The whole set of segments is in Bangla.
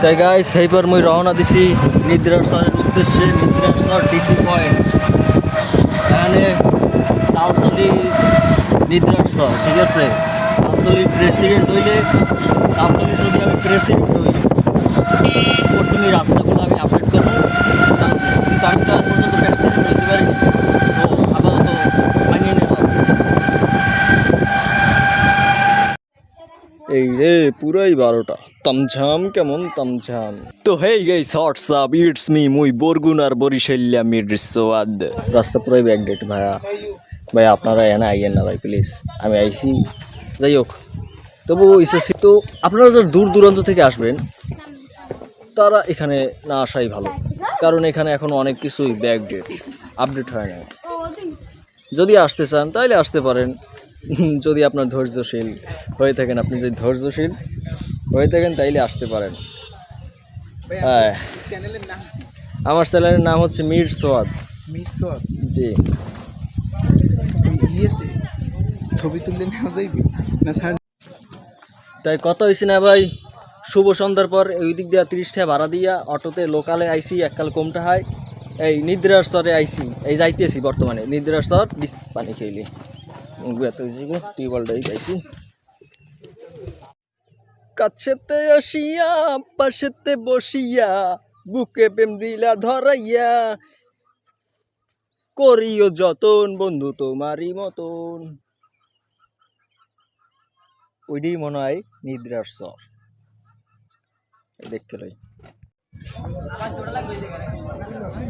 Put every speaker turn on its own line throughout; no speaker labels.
তাই গাই সেইবার মুই রওনা দিছি নিদ্রার স্তরের উদ্দেশ্যে, নিদ্রার স্তর ডিসি পয়েন্ট এখানে তালতলি নিদ্রার স্তর ঠিক আছে? তালতলি প্রেসিডেন্ট হইলে, তালতলি যদি আমি প্রেসিডেন্ট হই প্রথমে রাস্তাগুলো আমি আপডেট করব তা- কিন্তু আমি তো আর পর্যন্ত প্রেসিডেন্ট হইতে পারিনি তো আপাতত মানিয়ে নিলাম এই রে পুরাই বারোটা। তামঝাম কেমন তামঝাম। তো hey guys shorts up it's me মুই বরগুনার বরিশাল্যা মিড সোয়াদ রাস্তা পুরাই ব্যাকডেট ভাইয়া। ভাই আপনারা এনে আইয়েন না ভাই প্লিজ আমি আইসি যাই হোক তবু এসেছি তো আপনারা যারা দূর দূরান্ত থেকে আসবেন তারা এখানে না আসাই ভালো। কারণ এখানে এখন অনেক কিছুই ব্যাকডেট আপডেট হয় না যদি আসতে চান তাহলে আসতে পারেন। যদি আপনার ধৈর্যশীল হয়ে থাকেন আপনি যদি ধৈর্যশীল হয়ে থাকেন তাইলে আসতে পারেন। হ্যাঁ আমার চ্যানেলের নাম হচ্ছে মির সোয়াদ। জি।
ছবি তুললে
তাই কত হয়েছে না ভাই শুভ সন্ধ্যার পর ওই দিক দিয়া তিরিশ টাকা ভাড়া দিয়া অটোতে লোকালে আইসি এককাল কমটা হয় এই নিদ্রার স্তরে আইসি এই যাইতেছি বর্তমানে নিদ্রার স্তর পানি খেলি টিউবওয়েলটাই পাইছি কাছেতে আসিয়া পাশেতে বসিয়া বুকে প্রেম দিলা ধরাইয়া করিও যতন বন্ধু তোমারই মতন ওইটাই মনে হয় নিদ্রার স্বর দেখতে লই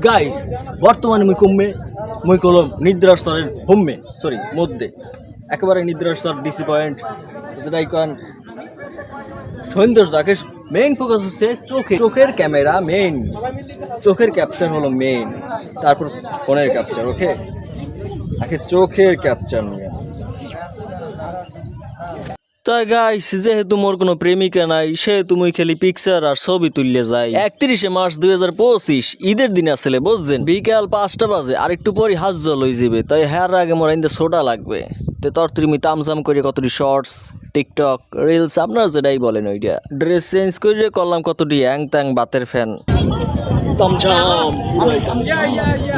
গাইস বর্তমানে মুই কমবে মুই কলম নিদ্রার স্তরের হোমে সরি মধ্যে। একেবারে নিদ্রার স্তর ডিসি পয়েন্ট, যেটাই কন সৌন্দর্য দেখে মেইন ফোকাস হচ্ছে চোখে, চোখের ক্যামেরা মেইন চোখের ক্যাপচার হলো মেইন তারপর ফোনের ক্যাপচার ওকে আগে চোখের ক্যাপচার নিয়ে। তাই গাইস যেহেতু মোর কোনো প্রেমিকা নাই, সেহেতু মুই খেলি পিকচার আর ছবি তুললে যাই। একত্রিশে মার্চ দুই হাজার পঁচিশ, ঈদের দিন আসলে, বুঝছেন? বিকাল পাঁচটা বাজে, আর একটু পরই হাজ জল যাবে, তাই হ্যার আগে মোর ইন্দে সোডা লাগবে। তে তর তুমি তামসাম করে কতটি শর্টস টিকটক রিলস আপনারা যেটাই বলেন ওইটা। ড্রেস চেঞ্জ করে করলাম কতটি অ্যাং ত্যাং বাতের ফ্যান তামঝাম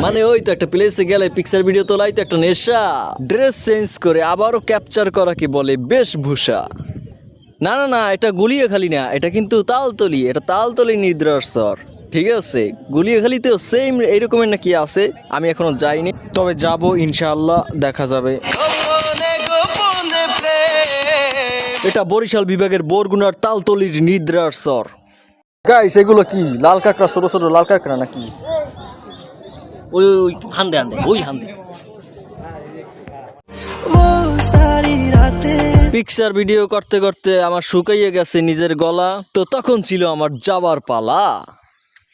মানে ওই তো একটা প্লেসে গেলে পিকচার ভিডিও তোলাই তো একটা নেশা। ড্রেস চেঞ্জ করে আবারও ক্যাপচার করা কি বলে বেশভূষা। না না না, এটা গুলিয়ে খালি না, এটা কিন্তু তালতলি, এটা তালতলি নিদ্রার স্বর, ঠিক আছে? গুলিয়ে খালিতেও সেম এইরকমের নাকি আছে, আমি এখনও যাইনি। তবে যাব ইনশাআল্লাহ, দেখা যাবে। এটা বরিশাল বিভাগের বরগুনার তালতলির নিদ্রার স্বর। গাইস এগুলো কি? লাল কাঁকড়া ছোট ছোট লাল কাঁকড়া নাকি? ওই ওই হান্দে হান্দে ওই হান্দে। পিকচার ভিডিও করতে করতে আমার শুকাইয়ে গেছে নিজের গলা। তো তখন ছিল আমার যাবার পালা।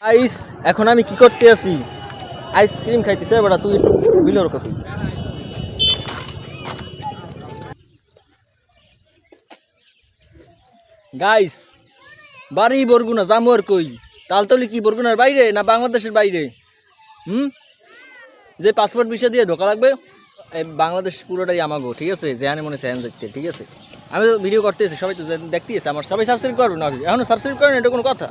আইস এখন আমি কি করতে আছি? আইসক্রিম খাইতেছে বেটা তুই বিলোর কত গাইস বাড়ি বরগুনা আর কই? তালতলি কি বরগুনার বাইরে না বাংলাদেশের বাইরে? হুম? যে পাসপোর্ট বিষয় দিয়ে ধোকা লাগবে বাংলাদেশ পুরোটাই আমাগো, ঠিক আছে? যেখানে মনে সেখানে দেখতে ঠিক আছে? আমি তো ভিডিও করতেছি, সবাই তো দেখতেছি আমার। সবাই সাবস্ক্রাইব করবে না, এখনও সাবস্ক্রাইব করেন, এটা কোনো কথা?